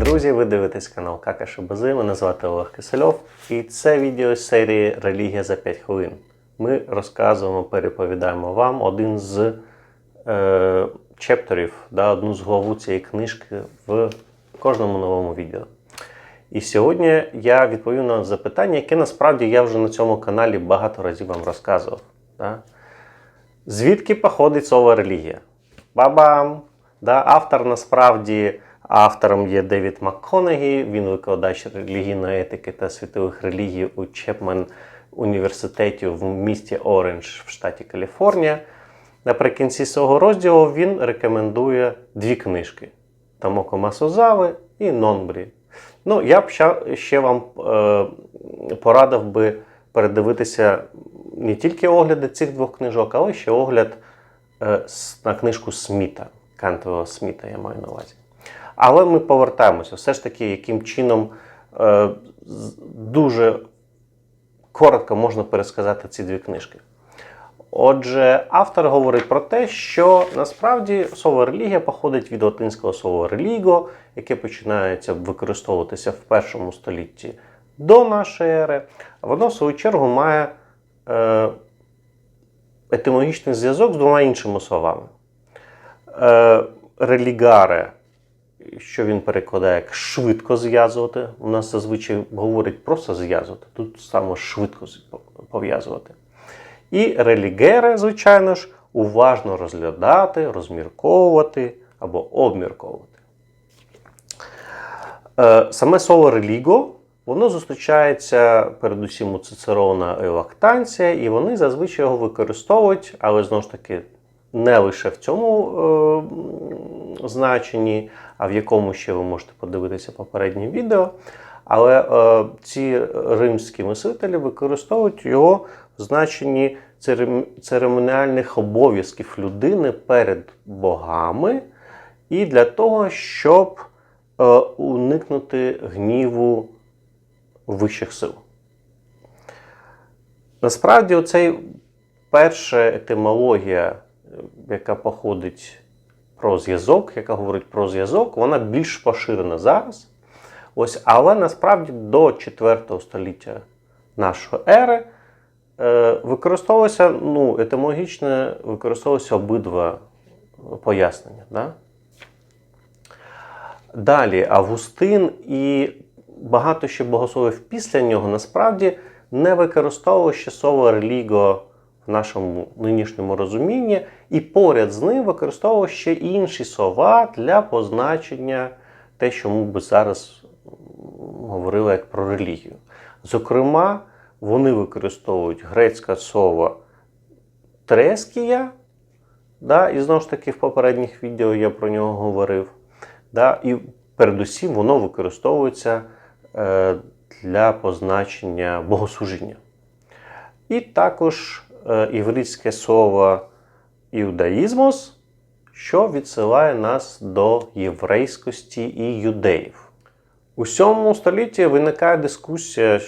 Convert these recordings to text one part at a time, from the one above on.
друзі! Ви дивитесь канал Кака Шабази. Мене звати Олег Кисельов. І це відео з серії Релігія за 5 хвилин. Ми розказуємо, переповідаємо вам один з е, чептерів, да, одну з главу цієї книжки в кожному новому відео. І сьогодні я відповім на запитання, яке насправді я вже на цьому каналі багато разів вам розказував. Да? Звідки походить слово релігія? Бабам! Да, автор насправді автором є Девід МакКонегі, він викладач релігійної етики та світових релігій у Чепмен університеті в місті Оранж в штаті Каліфорнія. Наприкінці свого розділу він рекомендує дві книжки: Тамоко Масозави і Нонбрі. Ну, я б ще вам е, порадив би передивитися не тільки огляди цих двох книжок, але ще огляд е, на книжку Сміта, Кантового Сміта, я маю на увазі. Але ми повертаємося. Все ж таки, яким чином е, дуже коротко можна пересказати ці дві книжки. Отже, автор говорить про те, що насправді слово релігія походить від латинського слова реліго, яке починається використовуватися в першому столітті до нашої ери. Воно, в свою чергу, має е, етимологічний зв'язок з двома іншими словами. Е, релігаре, що він перекладає як швидко зв'язувати. У нас зазвичай говорять просто зв'язувати, тут саме швидко пов'язувати. І релігере, звичайно ж, уважно розглядати, розмірковувати або обмірковувати. Е, Саме слово реліго воно зустрічається передусім у Цицерона і Лактанція, і вони зазвичай його використовують, але знову ж таки не лише в цьому е, значенні, а в якому ще ви можете подивитися попереднє відео. Але е, ці римські мислителі використовують його в значенні церем- церемоніальних обов'язків людини перед богами і для того, щоб е, уникнути гніву вищих сил. Насправді, оцей перша етимологія, яка походить про зв'язок, яка говорить про зв'язок, вона більш поширена зараз. Ось, але насправді до 4 століття нашої ери е, використовувалося, ну, етимологічно використовувалося обидва пояснення. Да? Далі Августин і багато ще богословів після нього насправді не використовували ще слово реліго в нашому нинішньому розумінні, і поряд з ним використовували ще інші слова для позначення те, що ми би зараз говорили як про релігію. Зокрема, вони використовують грецьке слово трескія, да, і знову ж таки в попередніх відео я про нього говорив. Да, і передусім воно використовується е, для позначення богослужіння. І також івритське слово іудаїзмос, що відсилає нас до єврейськості і юдеїв. У 7 столітті виникає дискусія,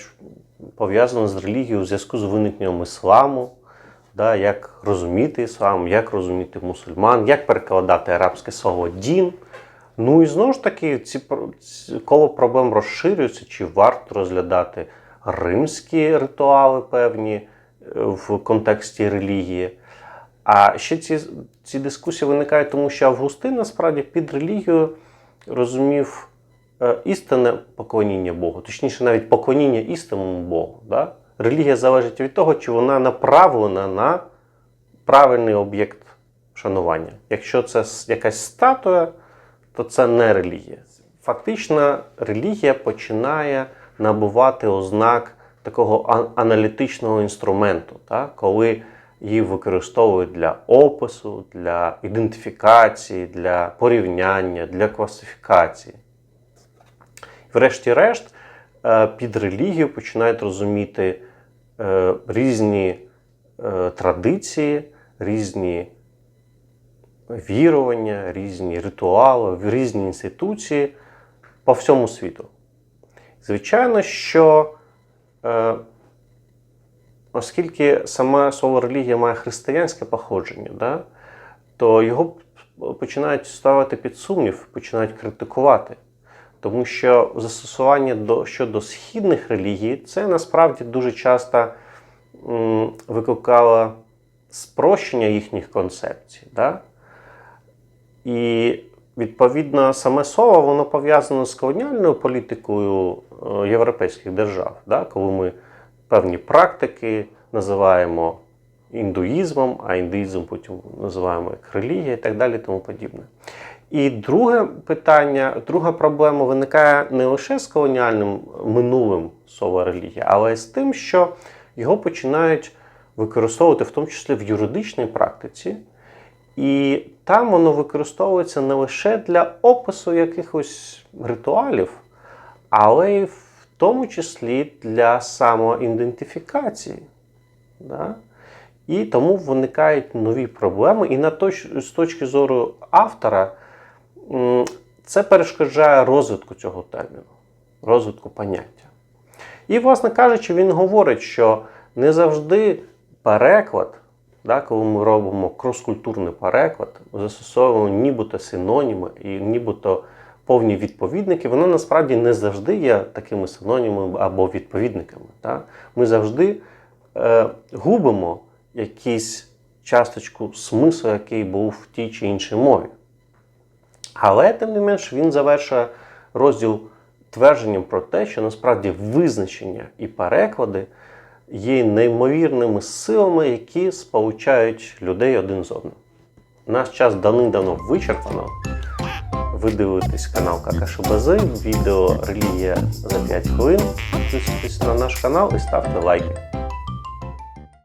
пов'язана з релігією у зв'язку з виникненням ісламу, да, як розуміти іслам, як розуміти мусульман, як перекладати арабське слово дін. Ну і знову ж таки, ці, коло проблем розширюється, чи варто розглядати римські ритуали певні е, в контексті релігії. А ще ці, ці дискусії виникають, тому що Августин насправді під релігією розумів е, істинне поклоніння Богу, точніше, навіть поклоніння істинному Богу. Да? Релігія залежить від того, чи вона направлена на правильний об'єкт шанування. Якщо це якась статуя, то це не релігія. Фактично, релігія починає набувати ознак такого аналітичного інструменту, так? коли її використовують для опису, для ідентифікації, для порівняння, для класифікації. Врешті-решт, е, під релігію починають розуміти е, різні е, традиції, різні вірування, різні ритуали, різні інституції по всьому світу. Звичайно, що оскільки саме слово релігія має християнське походження, да, то його починають ставити під сумнів, починають критикувати. Тому що застосування до, щодо східних релігій це насправді дуже часто м, викликало спрощення їхніх концепцій. Да? І відповідно саме слово воно пов'язано з колоніальною політикою е, європейських держав, да? коли ми певні практики називаємо індуїзмом, а індуїзм потім називаємо як релігія і так далі, тому подібне. І друге питання, друга проблема виникає не лише з колоніальним минулим слова релігія, але й з тим, що його починають використовувати в тому числі в юридичній практиці. І там воно використовується не лише для опису якихось ритуалів, але й в тому числі для самоідентифікації. Да? І тому виникають нові проблеми. І на точ, з точки зору автора, це перешкоджає розвитку цього терміну, розвитку поняття. І, власне кажучи, він говорить, що не завжди переклад, да, коли ми робимо кроскультурний переклад, застосовуємо нібито синоніми і нібито повні відповідники, воно насправді не завжди є такими синонімами або відповідниками. Да? Ми завжди е, губимо якусь часточку смислу, який був в тій чи іншій мові. Але, тим не менш, він завершує розділ твердженням про те, що насправді визначення і переклади є неймовірними силами, які сполучають людей один з одним. Наш час давним-давно вичерпано. Ви дивитесь канал Какашобази, відео Релігія за 5 хвилин. Підписуйтесь на наш канал і ставте лайки.